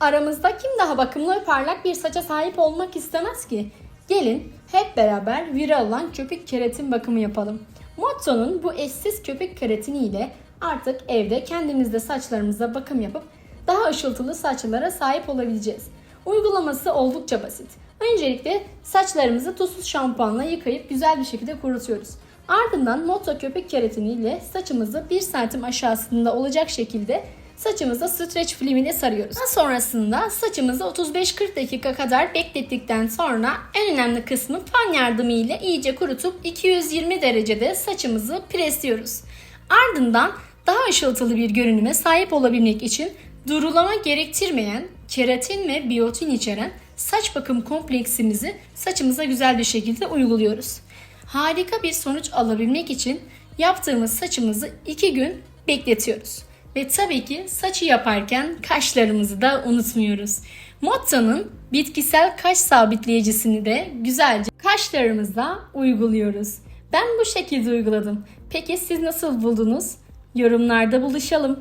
Aramızda kim daha bakımlı ve parlak bir saça sahip olmak istemez ki? Gelin hep beraber viral olan köpük keratin bakımı yapalım. Motto'nun bu eşsiz köpük keratini ile artık evde kendimizde saçlarımıza bakım yapıp daha ışıltılı saçlara sahip olabileceğiz. Uygulaması oldukça basit. Öncelikle saçlarımızı tuzsuz şampuanla yıkayıp güzel bir şekilde kurutuyoruz. Ardından Motto köpük keratini ile saçımızı 1 santim aşağısında olacak şekilde saçımıza streç film ile sarıyoruz. Daha sonrasında saçımızı 35-40 dakika kadar beklettikten sonra en önemli kısmı fan yardımı ile iyice kurutup 220 derecede saçımızı presliyoruz. Ardından daha ışıltılı bir görünüme sahip olabilmek için durulama gerektirmeyen keratin ve biyotin içeren saç bakım kompleksimizi saçımıza güzel bir şekilde uyguluyoruz. Harika bir sonuç alabilmek için yaptığımız saçımızı 2 gün bekletiyoruz. Ve tabii ki saçı yaparken kaşlarımızı da unutmuyoruz. Motta'nın bitkisel kaş sabitleyicisini de güzelce kaşlarımıza uyguluyoruz. Ben bu şekilde uyguladım. Peki siz nasıl buldunuz? Yorumlarda buluşalım.